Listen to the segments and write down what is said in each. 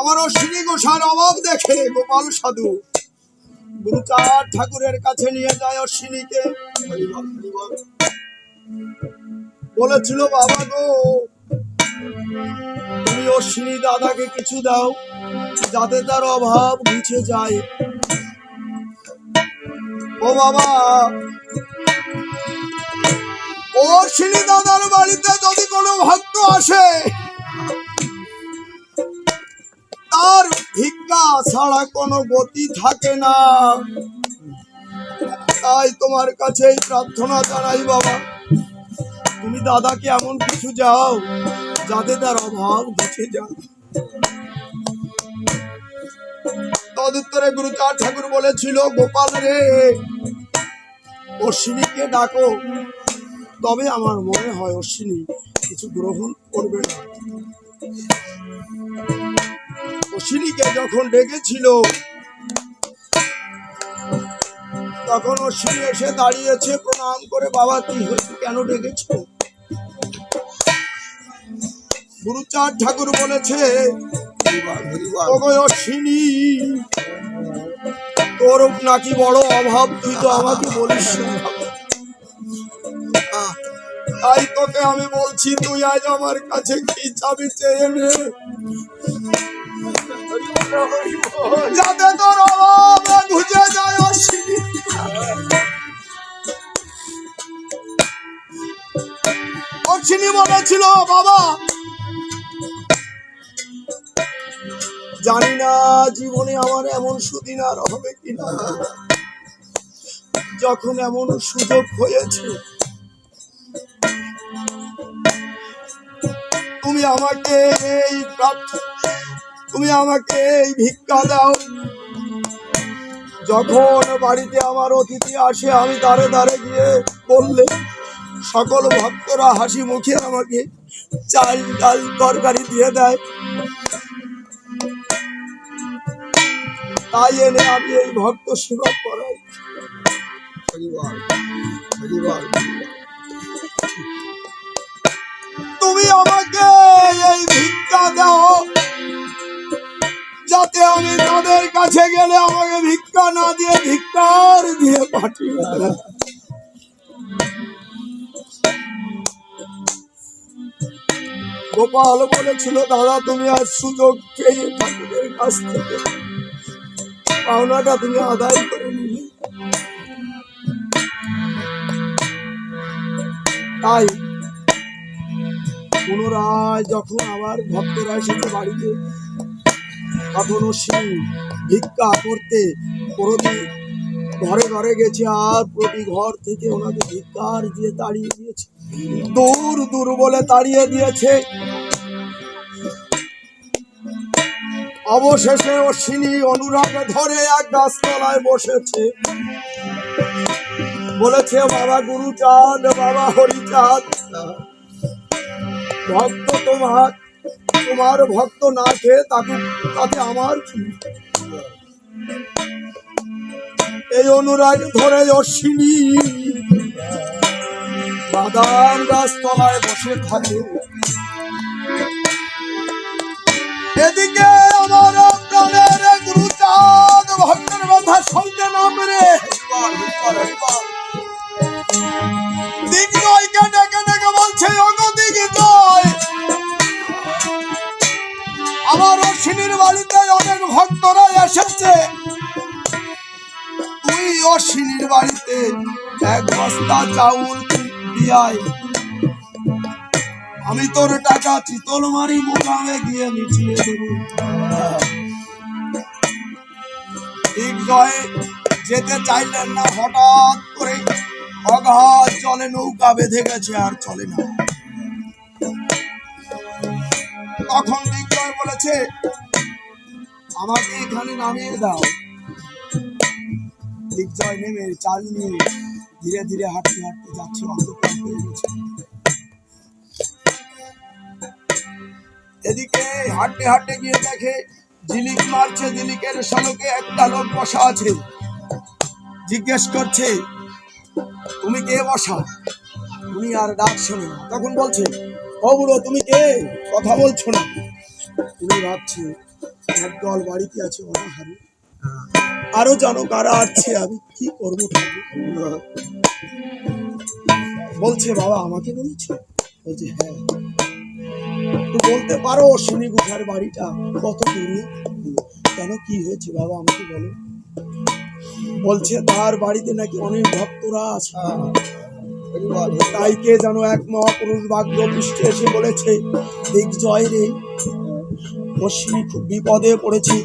আমার অশ্বিনী গোসার অভাব দেখে গোপাল সাধু। গুরুচাঁদ ঠাকুরের কাছে নিয়ে যায় অশ্বিনীকে বলেছিল, বাবা গো, তুমি অশ্বিনী দাদাকে কিছু দাও, যাতে তার অভাব ঘুচে যায়। ও বাবা অশ্বিনী দাদার বাড়িতে যদি কোনো ভক্ত আসে তার ভিক্ষা ছাড়া কোনো গতি থাকে না। তাই তোমার কাছে এই প্রার্থনা জানাই বাবা। তুমি দাদাকে এমন কিছু যাও, যাতে তার অভাব ঘুচে যায়। তদুত্তরে গুরুচার ঠাকুর বলেছিল, গোপাল রে, অশ্বিনীকে ডাকো। তবে আমার মনে হয় অশ্বিনী কিছু গ্রহণ করবে না অশ্বিনীকে যখন ডেকেছিল, তখন অশ্বিনী এসে দাঁড়িয়েছে, প্রণাম করে, বাবা কি হয়েছে কেন ডেকেছ গুরুচাঁদ ঠাকুর বলেছে অশ্বিনী, তোর নাকি বড় অভাব, তুই তো আমাকে বলিস না। তাই তোকে আমি বলছি, তুই আজ আমার কাছে কি চাবি চেয়ে নে? যাতে তোর অভাব বুঝে যায় অশ্বিনী বলেছিল বাবা। জানি না জীবনে আমার এমন সুদিন আর হবে কিনা। যখন এমন সুযোগ হয়েছে তুমি আমাকে এই তুমি আমাকে এই ভিক্ষা দাও। যখন বাড়িতে আমার অতিথি আসে, আমি দাঁড়ে দাঁড়ে গিয়ে বললে, সকল ভক্তরা হাসি মুখে আমাকে চাল ডাল তরকারি দিয়ে দেয়। তাই এনে আমি এই ভক্ত সেবা করাই। তুমি আমাকে পাঠিয়ে গোপাল বলেছিল, দাদা, তুমি আজ সুযোগ পেয়ে ঠাকুরের কাছ থেকে পাওনাটা তুমি আদায় করে নিলে। তাই পুনরায় যখন আবার ভক্তরা এসেছে বাড়িতে তখন অশ্বিনী ভিক্ষা করতে প্রতি ঘরে ঘরে গেছে আর প্রতি ঘর থেকে ওনাকে ভিক্ষার দিয়ে তাড়িয়ে দিয়েছে। দূর দূর বলে তাড়িয়ে দিয়েছে। অবশেষে অশ্বিনী অনুরাগে ধরে এক গাছতলায় বসেছে। বলেছে, বাবা গুরুচাঁদ, বাবা হরিচাঁদ, ভক্ত তোমার তোমার ভক্ত না খেয়ে তাকে তাতে আমার কি এই অনুরাগ ধরে অশ্বিনী বাদাম গাছ তলায় বসে থাকে। এদিকে আমার প্রাণের গুরুচাঁদ ভক্তের কথা শুনতে নাম রে দিগ্জয়কে ডেকে ডেকে বলছে অগো দিগ্জয় আমার অশ্বিনীর বাড়িতে অনেক ভক্তরা এসেছে। অশ্বিনীর বাড়িতে এক বস্তা চাউল আমি তোর টাকা চিতল মারি মোকামে গিয়ে মিটিয়ে দেবো। দিগ্জয় যেতে চাইলেন না, হঠাৎ করে অগাধ জলে নৌকা বেঁধে গেছে আর চলে না। তখন দিগ্জয় বলেছে, আমাকে এখানে নামিয়ে দাও। দিগ্জয় নেমে চাল নিয়ে ধীরে ধীরে হাঁটতে হাঁটতে যাচ্ছে অন্ধকার হয়ে গেছে। এদিকে হাঁটতে হাঁটতে গিয়ে দেখে ঝিলিক মারছে ঝিলিকের সড়কে একটা লোক বসা আছে। জিজ্ঞেস করছে, তুমি কে বসা? তুমি আর ডাক শোনে না। তখন বলছে, ও বুড়ো, তুমি কে? কথা বলছো না। তুমি ভাবছি একদল বাড়িতে আছে অনাহারে। আরও জানো কারা আছে, আমি কি করব? বলছে, বাবা, আমাকে বলেছ? বলছে হ্যাঁ। তো বলতে পারো, শনি গুঠার বাড়িটা কত দূরে। কেন, কি হয়েছে বাবা, আমাকে বলো। বলছে, তার বাড়িতে নাকি অনেক ভক্তরা আছে। তাই কে যেন এক মহাপুরুষ বাগ্য পৃষ্ঠে এসে বলেছে দিগ্জয় রে। অশ্বিনী খুব বিপদে পড়েছে।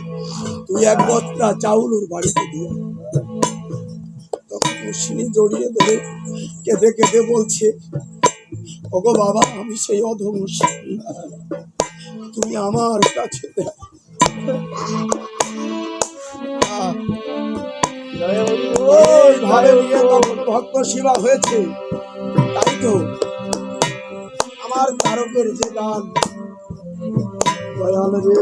তুই এক বস্তা চাউল ওর বাড়িতে দিয়ে। তখন জড়িয়ে ধরে কেঁদে কেঁদে বলছে, ওগো বাবা, আমি সেই অধম তুমি আমার কাছে ভক্ত সেবা হয়েছে। তাই তো আমার তারকের যে গান দয়াল রে